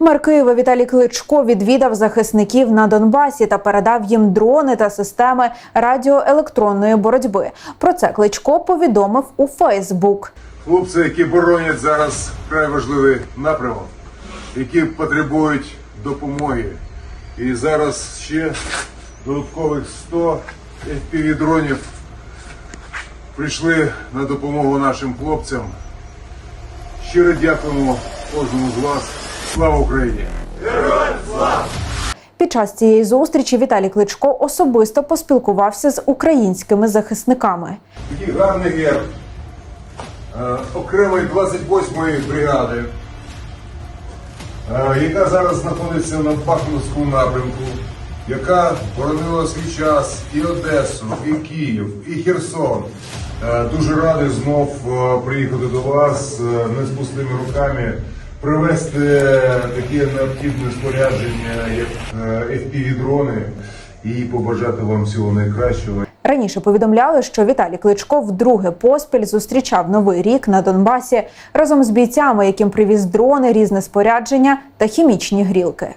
Мер Києва Віталій Кличко відвідав захисників на Донбасі та передав їм дрони та системи радіоелектронної боротьби. Про це Кличко повідомив у Фейсбук. Хлопці, які боронять зараз вкрай важливий напрямок, які потребують допомоги. І зараз ще додаткових 100 FPV-дронів прийшли на допомогу нашим хлопцям. Щиро дякуємо кожному з вас. Слава Україні! Героям слава! Під час цієї зустрічі Віталій Кличко особисто поспілкувався з українськими захисниками. Такий гарний герб окремої 28-ї бригади, е, яка зараз знаходиться на Бахмутському напрямку, яка боронила свій час і Одесу, і Київ, і Херсон. Е, Дуже радий знов е, приїхати до вас не з пустими руками, привезти таке необхідне спорядження, як е, FPV-дрони, і побажати вам всього найкращого. Раніше повідомляли, що Віталій Кличко вдруге поспіль зустрічав новий рік на Донбасі разом з бійцями, яким привіз дрони, різне спорядження та хімічні грілки.